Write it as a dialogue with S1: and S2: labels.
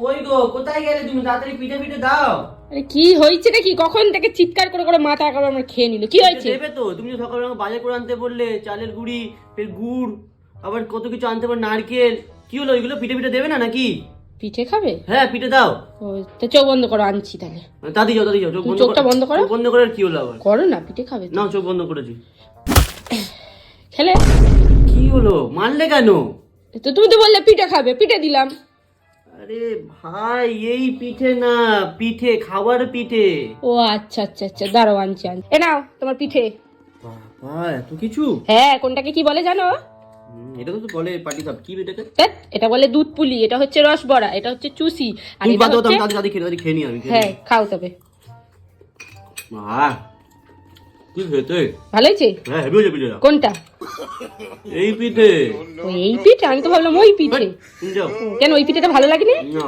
S1: কই গো? কোথায় গেলে তুমি? তাড়াতাড়ি পিঠে পিঠে দাও।
S2: আরে কি হয়েছে নাকি? কখন থেকে চিৎকার করে করে মাথা করে আমরা খেয়ে নিল? কি হয়েছে?
S1: দেবে তো। তুমি যে সকালে আমাকে বাজার করে আনতে বললে চালের গুঁড়ি ফের গুড় আবার কত কিছু আনতে পার নারকেল। কি হলো? ওইগুলো পিঠে পিঠে দেবে না নাকি?
S2: পিঠে খাবে?
S1: হ্যাঁ পিঠে দাও।
S2: ও তো চোখ বন্ধ করো আনছি তাহলে।
S1: দাদি যাও দাদি যাও। চোখ বন্ধ
S2: চোখটা বন্ধ করো।
S1: বন্ধ করে কি হলো আবার?
S2: করো না পিঠে খাবে
S1: না চোখ বন্ধ করেছি।
S2: খেলে?
S1: কি হলো? মারলে কেন?
S2: তো তুমি তো বললে পিঠে খাবে পিঠে দিলাম।
S1: আরে ভাই এই পিঠে না পিঠে খাবার পিঠে।
S2: ও আচ্ছা আচ্ছা আচ্ছা দাঁড়াও আনছি আনছি। এ নাও তোমার পিঠে।
S1: বাবা এত কিছু?
S2: হ্যাঁ কোনটাকে কি বলে জানো?
S1: এটা তো বলে পাটি কাপ কি এটাকে?
S2: এটা বলে দুধ পুলি এটা হচ্ছে রসবড়া এটা হচ্ছে চুসি আর এটা হচ্ছে
S1: খেয়ে নি আমি
S2: হ্যাঁ। খাও তবে।
S1: আহ, কি খেতে
S2: ভালো হয়েছে
S1: হ্যাঁ হেভি হয়েছে পিঠেটা।
S2: কোনটা?
S1: এই পিঠে।
S2: ওই এই পিঠে? আমি তো ভাবলাম ওই পিঠে। কেন ওই পিঠেটা ভালো লাগেনি?
S1: না।